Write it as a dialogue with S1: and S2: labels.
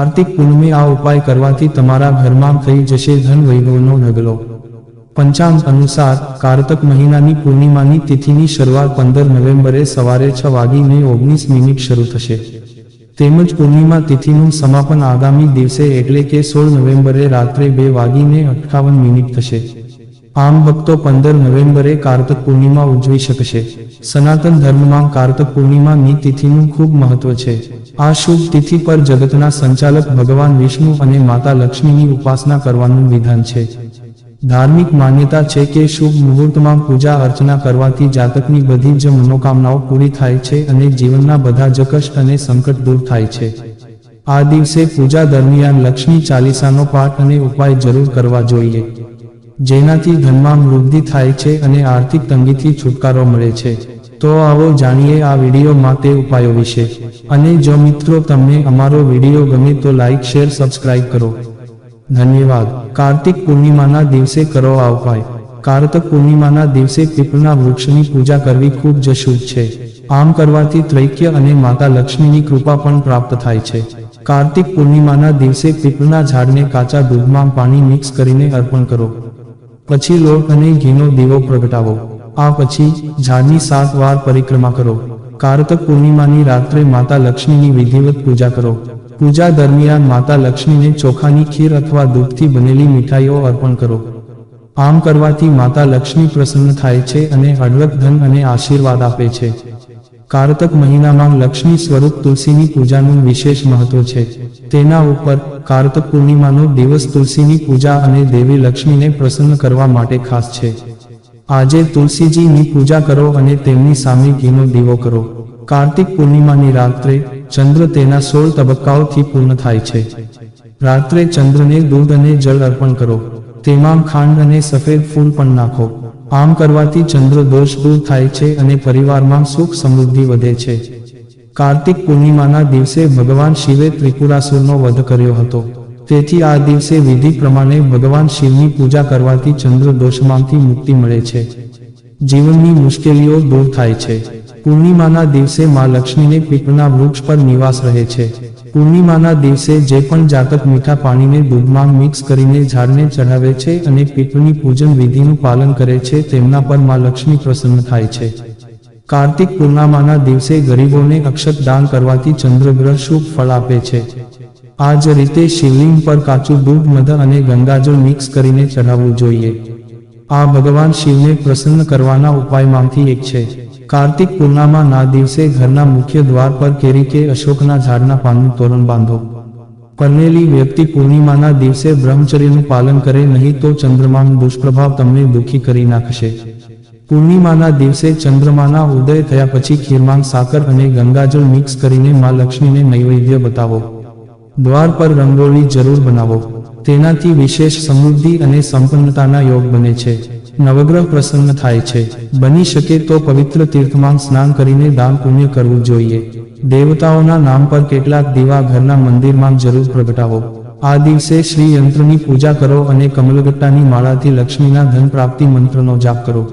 S1: કાર્તિક પૂનમે આ ઉપાય કરવાથી તમારા ઘરમાં થઈ જશે ધન વૈભવનો ઢગલો પંચાંગ અનુસાર કારતક મહિનાની પૂર્ણિમાની તિથિની શરૂઆત પંદર નવેમ્બરે સવારે છ વાગીને ઓગણીસ મિનિટ શરૂ થશે. તેમજ પૂર્ણિમા તિથિનું સમાપન આગામી દિવસે એટલે કે સોળ નવેમ્બરે રાત્રે બે વાગીને અઠ્ઠાવન મિનિટ થશે. આમ ભક્તો પંદર નવેમ્બરે કાર્તક પૂર્ણિમા ઉજવી શકશે. સનાતન ધર્મમાં કાર્તક પૂર્ણિમાની તિથિનું ખૂબ મહત્વ છે. આ શુભ તિથિ પર જગતના સંચાલક ભગવાન વિષ્ણુ અને માતા લક્ષ્મીની ઉપાસના કરવાનું વિધાન છે. ધાર્મિક માન્યતા છે કે શુભ મુહૂર્તમાં પૂજા અર્ચના કરવાથી જાતકની બધી જ મનોકામનાઓ પૂરી થાય છે અને જીવનના બધા જ કષ્ટ અને સંકટ દૂર થાય છે. આ દિવસે પૂજા દરમિયાન લક્ષ્મી ચાલીસાનો પાઠ અને ઉપાય જરૂર કરવા જોઈએ. જેનાથી ધનમાં વૃદ્ધિ થાય છે અને આર્થિક તંગીથી છુટકારો મળે છે. તો આવો જાણીએ આ વિડીયોમાં તે ઉપાયો વિશે. અને જો મિત્રો તમને અમારો વીડિયો ગમે તો લાઇક શેર સબસ્ક્રાઇબ કરો. ધન્યવાદ. કાર્તિક પૂર્ણિમાના દિવસે કરો આ ઉપાય. કાર્તક પૂર્ણિમાના દિવસે પીપળના વૃક્ષની પૂજા કરવી ખૂબ જ શુભ છે. આમ કરવાથી ત્રૈક્ય અને માતા લક્ષ્મીની કૃપા પણ પ્રાપ્ત થાય છે. કાર્તિક પૂર્ણિમાના દિવસે પીપળના ઝાડને કાચા દૂધમાં પાણી મિક્સ કરીને અર્પણ કરો. પછી લોટ અને ઘીનો દીવો પ્રગટાવો. આ પછી ઝાડની સાત વાર પરિક્રમા કરો. કારતક પૂર્ણિમાની રાત્રે માતા લક્ષ્મીની વિધિવત પૂજા કરો. પૂજા દરમિયાન માતા લક્ષ્મીને ચોખાની ખીર અથવા દૂધથી બનેલી મીઠાઈઓ અર્પણ કરો. આમ કરવાથી માતા લક્ષ્મી પ્રસન્ન થાય છે અને હળવદ, ધન અને આશીર્વાદ આપે છે. કારતક મહિનામાં લક્ષ્મી સ્વરૂપ તુલસીની પૂજાનું વિશેષ મહત્વ છે. તેના ઉપર કારતક પૂર્ણિમાનો દિવસ તુલસીની પૂજા અને દેવી લક્ષ્મીને પ્રસન્ન કરવા માટે ખાસ છે. આજે તુલસીજીની પૂજા કરો અને તેમની સામે ઘીનો દીવો કરો. કાર્તિક પૂર્ણિમાની રાત્રે ચંદ્ર તેના સોળ તબક્કાઓથી પૂર્ણ થાય છે. રાત્રે ચંદ્રને દૂધ અને જળ અર્પણ કરો. તેમાં ખાંડ અને સફેદ ફૂલ પણ નાખો. આમ કરવાથી ચંદ્ર દોષ દૂર થાય છે અને પરિવારમાં સુખ સમૃદ્ધિ વધે છે. કાર્તિક પૂર્ણિમાના દિવસે ભગવાન શિવે ત્રિપુરાસુરનો વધ કર્યો હતો. તેથી આ દિવસે વિધિ પ્રમાણે ભગવાન શિવની પૂજા કરવાથી ચંદ્ર દોષમાંથી મુક્તિ મળે છે. જીવનની મુશ્કેલીઓ દૂર થાય છે. પૂર્ણિમાના દિવસે માં લક્ષ્મીને પીપળના વૃક્ષ પર નિવાસ રહે છે. પૂર્ણિમાના દિવસે જે પણ જાતક મીઠા પાણીને દૂધમાં મિક્સ કરીને ઝાડને ચઢાવે છે અને પીપળની પૂજન વિધિનું પાલન કરે છે, તેમના પરમાં લક્ષ્મી પ્રસન્ન થાય છે. કાર્તિક પૂર્ણિમાના દિવસે ગરીબોને અક્ષત દાન કરવાથી ચંદ્રગ્રહ શુભ ફળ આપે છે. આ જ રીતે શિવલિંગ પર કાચું દૂધ મધ અને ગંગાજળ મિક્સ કરીને ચઢાવવું જોઈએ. આ ભગવાન શિવને પ્રસન્ન કરવાના ઉપાયમાંથી એક છે. કાર્તિક પૂર્ણિમાના દિવસે ઘરના મુખ્ય દ્વાર પર કેરી કે અશોકના ઝાડના પાનનું તોરણ બાંધો. પરણેલી વ્યક્તિ પૂર્ણિમાના દિવસે બ્રહ્મચર્યનું પાલન કરે, નહીં તો ચંદ્રમાનો દુષ્પ્રભાવ તમને દુઃખી કરી નાખશે. પૂર્ણિમાના દિવસે ચંદ્રમાના ઉદય થયા પછી ખીરમાં સાકર અને ગંગાજળ મિક્સ કરીને માં લક્ષ્મીને નૈવેદ્ય બતાવો. દ્વાર પર રંગોળી જરૂર બનાવો. તેનાથી વિશેષ સમૃદ્ધિ અને સંપન્નતાના યોગ બને છે. નવગ્રહ પ્રસન્ન થાય છે. બની શકે તો પવિત્ર તીર્થમાં સ્નાન કરીને દાન પુણ્ય કરવું જોઈએ. દેવતાઓના નામ પર કેટલાક દીવા ઘરના મંદિરમાં જરૂર પ્રગટાવો. આ દિવસે શ્રી યંત્રની પૂજા કરો અને કમલગટ્ટાની માળાથી લક્ષ્મીના ધન પ્રાપ્તિ મંત્રનો જાપ કરો.